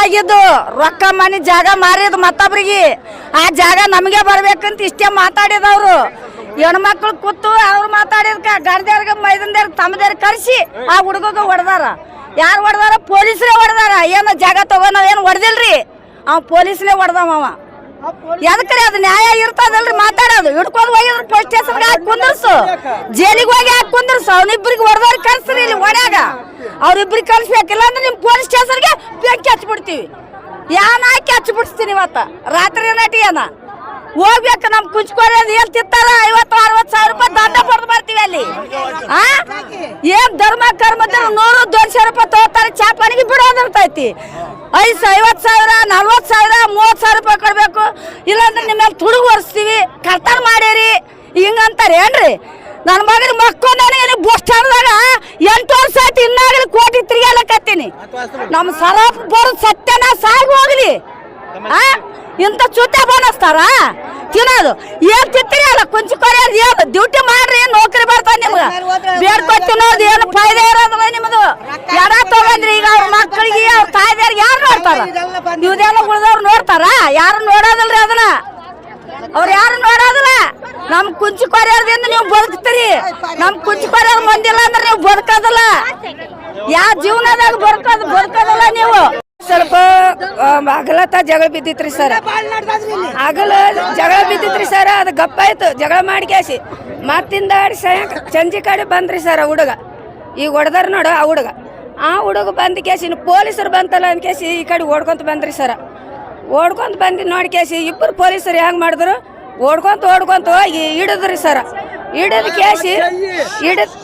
ಮಾರಿದ್ದು ರೊಕ್ಕ ಮನೆ ಜಾಗ ಮಾರಿದ್ ಮತ್ತೊಬ್ರಿಗೆ. ಆ ಜಾಗ ನಮಗೆ ಬರ್ಬೇಕಂತ ಇಷ್ಟೇ ಮಾತಾಡಿದವ್ರು. ಹೆಣ್ಮಕ್ಳು ಕೂತು ಅವ್ರು ಮಾತಾಡಿದ್ಕ ಗಂಡದ್ಯಾರ್ಗ ಮೈದಂದ್ಯಾರ್ಗ ತಮ್ಮದ್ಯಾರ ಕರ್ಸಿ ಆ ಹುಡುಗಗ ಹೊಡೆದಾರ. ಯಾರು ಹೊಡೆದಾರ? ಪೊಲೀಸರೇ ಹೊಡೆದಾರ. ಏನು ಜಾಗ ತಗೋ ನಾವೇನು ಹೊಡೆದಿಲ್ರಿ? ಅವ ಪೊಲೀಸ್ನೇ ಹೊಡೆದವ ಅವ. ಎದಕ್ರಿ ಅದು ನ್ಯಾಯ ಇರ್ತದಲ್ರಿ? ಮಾತಾಡೋದು. ಹಿಡ್ಕೊಂಡು ಹೋಗಿದ್ರು ಪೊಲೀಸ್ ಸ್ಟೇಷನ್ಗೆ ಹಾಕಿ ಕುಂದರ್ಸು. ಜೈಲಿಗೆ ಹೋಗಿ ಹಾಕಿ ಕುಂದರ್ಸು. ಅವ್ನಿಬ್ರಿಗೆ ಹೊಡೆದವ್ರು ಕರ್ಸ್ರಿ ಇಲ್ಲಿ ಒಡ್ಯಾಗ ಅವ್ರಿಬ್ರಿಗೆ ಕಳ್ಸ್ಬೇಕಿಲ್ಲ ಅಂದ್ರೆ ನಿಮ್ ಪೊಲೀಸ್ ಸ್ಟೇಷನ್ಗೆ ಬೆಂಕಿ ಹಚ್ಬಿಡ್ತೀವಿ ಯಾನ ಹಾಕಿ ಹಚ್ಬಿಡ್ಸ್ತೀನಿ ಇವತ್ತ. ರಾತ್ರಿ ನಟಿ ಏನ? ಹೋಗ್ಬೇಕು ನಮ್ ಕುಂಚ್ಕೋರಿ ಏನ್ ತಿತ್ತಾರ ಐವತ್ತು, ಅರವತ್ತು ಸಾವಿರ ರೂಪಾಯಿ ದಂಡ ಪಡೆದು ಬರ್ತೀವಿ ಅಲ್ಲಿ. ಆ? ಏನ್ ಧರ್ಮ ಕರ್ಮದ ನೂರು, ದೊಡ್ಡ ರೂಪಾಯಿ ತಗೋತಾರೆ ಚಾಪಾನಿಗೆ ಬಿಡೋದಿರ್ತೈತಿ ಐದು ಐವತ್ತು ಸಾವಿರ, ನಲ್ವತ್ತು ಸಾವಿರ, ಮೂವತ್ತು ಸಾವಿರ ರೂಪಾಯಿ ಕೊಡ್ಬೇಕು. ಇಲ್ಲಾಂದ್ರೆ ನಿಮ್ಮ ತುಡುಗು ಒರೆಸ್ತೀವಿ. ಕರ್ತನ ಮಾಡೇರಿ ಹಿಂಗಂತಾರೆ ಏನ್ರಿ ನನ್ನ ಮಗನ ಮಕ್ಕಳು ಏನು ಬಸ್ ಸ್ಟ್ಯಾಂಡ್ದಾಗ ಎಂಟು ವರ್ಷ ಆಯ್ತು, ಇನ್ನಾಗಲಿ ಕೋಟಿ ತಿರ್ಗಾಲಕತ್ತೀನಿ ನಮ್ಮ ಸರಪ್ ಬರೋದು ಸತ್ಯನ ಸಾಗಿ ಹೋಗ್ಲಿ. ಆ? ಇಂಥ ಚುತ್ತ ಬೋನಸ್ತಾರ? ತಿನ್ನೋದು. ಏನ್ ತಿಂತೀರಿ ಅಲ್ಲ, ಕುಂಚಿ ಕೊರಿಯೋದು ಏನು ಡ್ಯೂಟಿ ಮಾಡ್ರಿ ನೌಕರಿ ಬರ್ತಾವ ನಿಮ್ಗೆ? ಬೇಡ್ಕೊತ್ ತಿನ್ನೋದು, ಏನು ಫಾಯ್ದೆ ಇರೋದಿಲ್ಲ ನಿಮ್ಮದು ಎಡ ತಗೊಂಡ್ರಿ ಈಗ ಅವ್ರ ಮಕ್ಕಳಿಗೆ, ಅವ್ರ ತಾಯ್ದಾರಿಗೆ ಯಾರು ನೋಡ್ತಾರ? ಇವ್ದೆಲ್ಲ ಉಳಿದವ್ರು ನೋಡ್ತಾರ? ಯಾರು ನೋಡೋದಿಲ್ರಿ ಅದನ್ನ? ನಮ್ ಕುಂಚಿ ಕೊರಿಯೋದ್ರಿಂದ ನೀವು ಬದುಕ್ತೀರಿ. ನಮ್ ಕುಂಚಿ ಕೊರಿಯೋದ್ ಬಂದಿಲ್ಲ ಅಂದ್ರೆ ನೀವು ಬದುಕೋದಲ್ಲ. ಯಾವ ಜೀವನದಾಗ ಬದುಕೋದ್ ಬದುಕೋದಲ್ಲ ನೀವು. ಸ್ವಲ್ಪ ಹಗಲತ್ತ ಜಗಳ ಬಿದ್ದಿತ್ರಿ ಸರ್. ಹಗಲ ಜಗಳ ಬಿದ್ದಿತ್ರಿ ಸರ್, ಅದು ಗಪ್ಪ ಆಯ್ತು. ಜಗಳ ಮಾಡ್ಕ್ಯಾಸಿ ಮತ್ತಿಂದ ಸಾಯಂಕ ಸಂಜೆ ಕಡೆ ಬಂದ್ರಿ ಸರ್ ಹುಡುಗ. ಈಗ ಹೊಡೆದಾರ ನೋಡು ಆ ಹುಡುಗ. ಆ ಹುಡುಗ ಬಂದ ಕೇಸಿ ಪೊಲೀಸರು ಬಂತಲ್ಲ ಅಂದ್ಕೇಸಿ ಈ ಕಡೆ ಓಡ್ಕೊಂತ ಬಂದ್ರಿ ಸರ್. ಓಡ್ಕೊಂತ ಬಂದು ನೋಡಿ ಕೇಸಿ ಇಬ್ಬರು ಪೊಲೀಸರು ಹೆಂಗ್ ಮಾಡಿದ್ರು? ಓಡ್ಕೊಂತ ಓಡ್ಕೊಂತ ಹೋಗಿ ಹಿಡಿದ್ರಿ ಸರ. ಹಿಡಿದ ಕೇಸಿ ಹಿಡಿದ್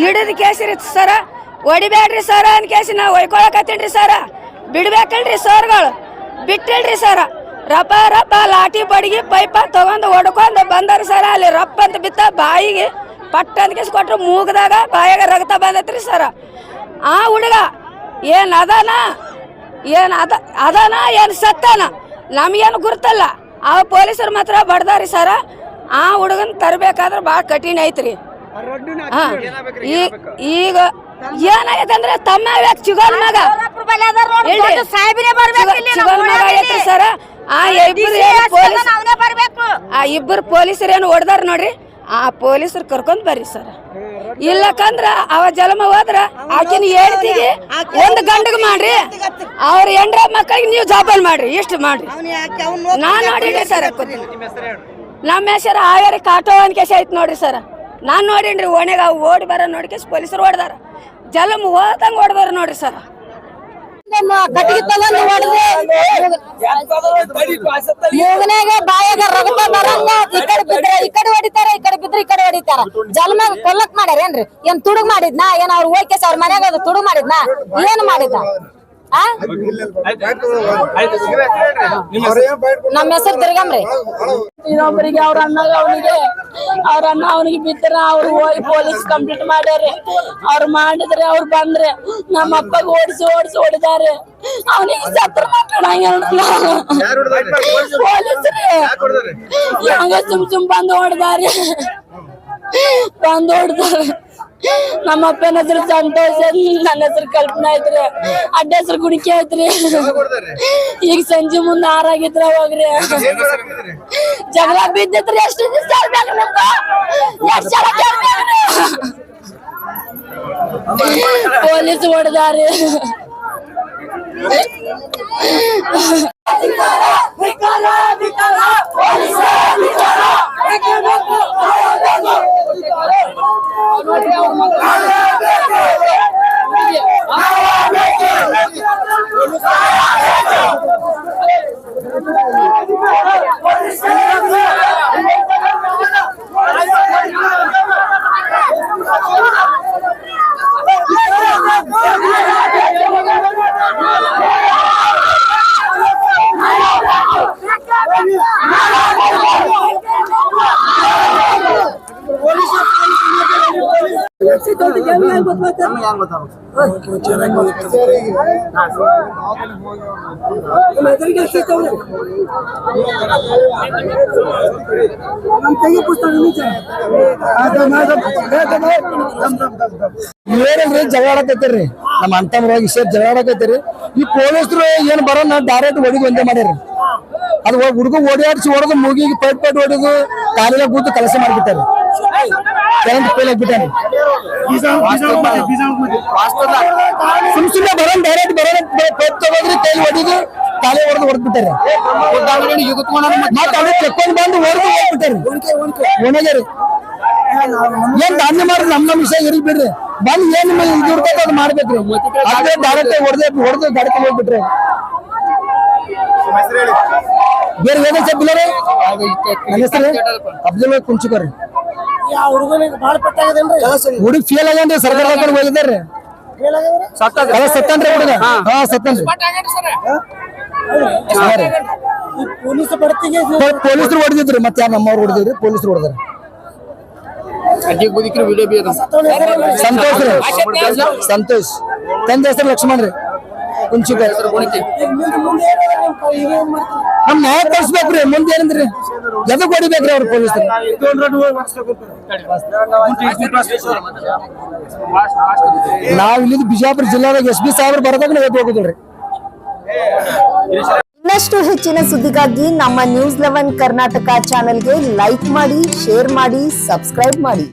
ಹಿಡಿದ ಕೇಸಿ ರೀ ಸರ. ಹೊಡಿಬೇಡ್ರಿ ಸರ ಅನ್ ಕೇಸಿ ನಾವು ಒಯ್ಕೊಳಕತ್ತೀನಿ ಸರ. ಬಿಡ್ಬೇಕಲ್ರಿ ಸರ್ಗಳು. ಬಿಟ್ಟಿಲ್ರಿ ಸರ. ರಪ್ಪ ರಪ್ಪ ಲಾಠಿ ಬಡಗಿ ಪೈಪ ತಗೊಂಡು ಹೊಡ್ಕೊಂಡು ಬಂದಾರ ಸರ. ಅಲ್ಲಿ ರಪ್ಪ ಅಂತ ಬಿತ್ತ ಬಾಯಿಗೆ ಪಟ್ಟ ಅಂತ ಕೇಸಿ ಕೊಟ್ರು ಮೂಗದಾಗ ಬಾಯಾಗ ರಕ್ತ ಬಂದೈತ್ರಿ ಸರ. ಆ ಹುಡುಗ ಏನ್ ಅದಾನ? ಏನ್ ಅದ ಅದಾನ? ಏನ್ ಸತ್ತಾನ? ನಮಗೇನು ಗುರ್ತಲ್ಲ. ಆ ಪೊಲೀಸರು ಮಾತ್ರ ಬಡ್ದಾರಿ ಸರ. ಆ ಹುಡುಗನ್ ತರಬೇಕಾದ್ರೆ ಭಾಳ ಕಠಿಣ ಐತ್ರಿ. ಹಾ. ಈಗ ಏನಾಗೈತೆ ಅಂದ್ರೆ ತಮ್ಮ ಯಾಕೆ ಚಿಗೋನ್ ಮಗ. ಹೇಳ್ರಿ. ಚಿಗೋ- ಚಿಗೋನ್ ಮಗ ಐತ್ರಿ ಸರ ಆ ಇಬ್ಬರು ಪೊಲೀಸ್ ಆ ಇಬ್ಬರು ಪೊಲೀಸರು ಏನು ಹೊಡೆದಾರ ನೋಡ್ರಿ? ಆ ಪೊಲೀಸರು ಕರ್ಕೊಂಡ್ ಬರ್ರಿ ಸರ್. ಇಲ್ಲಕಂದ್ರ ಅವ ಜಲಮ ಹೋದ್ರ ಆಕಿನ ಹೇಳ್ತಿಗೆ ಒಂದ್ ಗಂಡಗ್ ಮಾಡ್ರಿ. ಅವ್ರ ಎಂಡ್ರ ಮಕ್ಕಳಿಗೆ ನೀವು ಜಾಬಲ್ ಮಾಡ್ರಿ ಇಷ್ಟು ಮಾಡ್ರಿ. ನಾನ್ ನೋಡಿನ್ರಿ ಸರ್ ನಮ್ಮ ಹೆಸರು ಆವೇರಿ ಕಾಟೋ ಅಂತ ಕೆಸ ಐತ್ ನೋಡ್ರಿ ಸರ್. ನಾನ್ ನೋಡಿನ್ರಿ ಓಣೆಗ ಅವ್ ಓಡಿ ಬರ ನೋಡ್ಕೇಸ್ ಪೊಲೀಸರು ಓಡ್ದಾರ. ಜಲಮ್ ಹೋದಂಗ ಹೊಡೆದಾರ ನೋಡ್ರಿ ಸರ್. ಕಟ್ಟಿಗೆ ತಗೊಂಡು ಹೊಡೆದು. ಮೂಗನ್ಯಾಗ ಬಾಯಾಗ ರಗತ ಬರಂಗ ಈ ಕಡೆ ಬಿದ್ರೆ ಈ ಕಡೆ ಹೊಡಿತಾರ ಈ ಕಡೆ ಹೊಡಿತಾರ ಜನ್ಮ ಕೊಲ್ಲಕ್ ಮಾಡ್ಯಾರೇನ್ರಿ ಏನ್ ತುಡುಗ್ ಮಾಡಿದ್ನಾ? ಏನ್ ಅವ್ರ ಓಕೆ ಸರ್ ಮನ್ಯಾಗ ಅದು ತುಡುಗ್ ಮಾಡಿದ್ನಾ? ಏನ್ ಮಾಡಿದ್ನ ಆ? ನಮ್ಮ ಹೆಸರು ತಿರ್ಗಮ್ರಿ ಇನ್ನೊಬ್ಬರಿಗೆ ಅವ್ರ ಅಣ್ಣಗ ಅವನಿಗೆ ಅವ್ರ ಅಣ್ಣ ಅವನಿಗೆ ಬಿದ್ದರ ಅವ್ರು ಹೋಗಿ ಪೊಲೀಸ್ ಕಂಪ್ಲೀಟ್ ಮಾಡ್ಯಾರ. ಅವ್ರು ಮಾಡಿದ್ರೆ ಅವ್ರು ಬಂದ್ರೆ ನಮ್ಮ ಅಪ್ಪಗೆ ಓಡಿಸಿ ಓಡಿಸಿ ಹೊಡಿದಾರೆ. ಅವನಿಗೆ ಸತ್ರ ಪೊಲೀಸ್ರಿ. ಹಂಗ ಸುಮ್ ಸುಮ್ ಬಂದು ಹೊಡೆದಾರೆ. ಬಂದು ನಮ್ಮ ಅಪ್ಪನ ಹೆಸರು ಸಂತೋಷ್ ನನ್ನ ಹೆಸರು ಕಲ್ಪನಾ ಐತ್ರಿ ಅಡ್ಡ ಹೆಸರು ಗುಡಿಕೆ ಐತ್ರಿ. ಈಗ ಸಂಜೆ ಮುಂದೆ ಆರಾಗಿದ್ರ ಹೋಗ್ರಿ ಜಗಳ ಬಿದ್ದಿತ್ರಿ ಎಷ್ಟು ದಿವಸ? ಪೊಲೀಸ್ ಹೊಡೆದಾರಿ. ಏನಿಲ್ರಿ ಜಗಳ ಆಡಕತ್ತೀರಿ? ನಮ್ಮ ಅಂತಮ್ರವಾಗಿ ಇಷ್ಟ ಜಗಾಡಕತ್ತೀರಿ ಈ ಪೊಲೀಸರು ಏನ್ ಬರೋಣ ಡೈರೆಕ್ಟ್ ಹೊಡಿಗೆ ಒಂದೇ ಮಾಡ್ಯಾರ ಅದು ಹುಡುಗ ಓಡಾಡ್ಸಿ ಹೊಡೆದು ಮುಗಿಗೆ ಪೈಟ್ ಪೈಟ್ ಹೊಡೆದು ಕಾಲಿಗೆ ಕೂತು ಕೆಲಸ ಮಾಡ್ಬಿಟ್ಟಾರೆ ಕರೆಂಟ್ ಫೇಲ್ ಆಗ್ಬಿಟ್ಟಾರೆ ಸುಮ್ ಸುಮ್ಮನೆ ಬರೋನ್ ಡೈರೆಕ್ಟ್ ಬರೋನ್ ಪೇಪ್ ತಗೋದ್ರಿ ಕೈ ಹೊಡಿದು ಕಾಲಿ ಹೊಡೆದು ಹೊಡೆದ್ಬಿಟ್ಟಾರೆ ಮತ್ತೆ ಅದು ಬಂದು ಹೊಡೆದು ಹೋಗ್ಬಿಟ್ಟಾರೆ. ಒಣಗ್ಯಾರಿ. ಏನ್ ಧಾನ್ಯ ಮಾಡಿ ನಮ್ ನಮ್ ವಿಷಯ ಇರ್ಲಿ ಬಿಡ್ರಿ. ಬಂದ್ ಏನ್ ನಿಮಗೆ ಇದು ಇರ್ತೈತೆ ಅದು ಮಾಡ್ಬೇಕ್ರಿ. ಅದೇ ಡೈರೆಕ್ಟ್ ಹೊಡೆದ ಹೊಡೆದು ಗಾಡಿ ಹೋಗ್ಬಿಟ್ರಿ. ಬೇರೆ ಏನೇ ಅಬ್ದುಲ್ ಇಲ್ಲ ನನ್ನ ಹೆಸರು ಅಬ್ದುಲ್ ಕುಂಚಿಕರ್ ಹುಡುಗ ಫೇಲ್ ಆಗ್ಯಾನ್ರಿ ಸರ್ಕಾರ ಕಡೆ ಹೋಗಿದ್ದಾರ್ರಿ. ಅದ ಸತ್ತನ್ರಿ ಹುಡುಗ. ಹಾ ಸತ್ತನ್ರಿ. ಪೊಲೀಸರು ಹೊಡೆದಿದ್ರು ಮತ್ತೆ ಯಾರು ನಮ್ಮವ್ರು ಹೊಡೆದಿದ್ರು ಪೊಲೀಸರು ಹೊಡೆದ್ರು ಸಂತೋಷ್ ರೀ. ಸಂತೋಷ್. ತಂದೆ ಹೆಸರು ಲಕ್ಷ್ಮಣ್ ರೀ. ಕುಂಚಿಕರ್ ನಮ್ ನ್ಯಾಯ ತೋರಿಸ್ಬೇಕ್ರಿ ಮುಂದೆ ಏನಂದ್ರಿ? ಎದಕ್ ಹೊಡಿಬೇಕ್ರಿ ಅವ್ರ ಪೊಲೀಸ್ ನಾವ್ ಇಲ್ಲಿಂದ ಬಿಜಾಪುರ ಜಿಲ್ಲಾದಾಗ ಎಸ್ ಬಿ ಸಾಹೇಬ್ರು ಬರದಾಗ ನಾವು ಹೋಗುದಿಲ್ರಿ ಇನ್ನಷ್ಟು ಹೆಚ್ಚಿನ ಸುದ್ದಿಗಾಗಿ ನಮ್ಮ ನ್ಯೂಸ್ ಲೆವೆನ್ ಕರ್ನಾಟಕ ಚಾನೆಲ್ಗೆ ಲೈಕ್ ಮಾಡಿ, ಶೇರ್ ಮಾಡಿ, ಸಬ್ಸ್ಕ್ರೈಬ್ ಮಾಡಿ.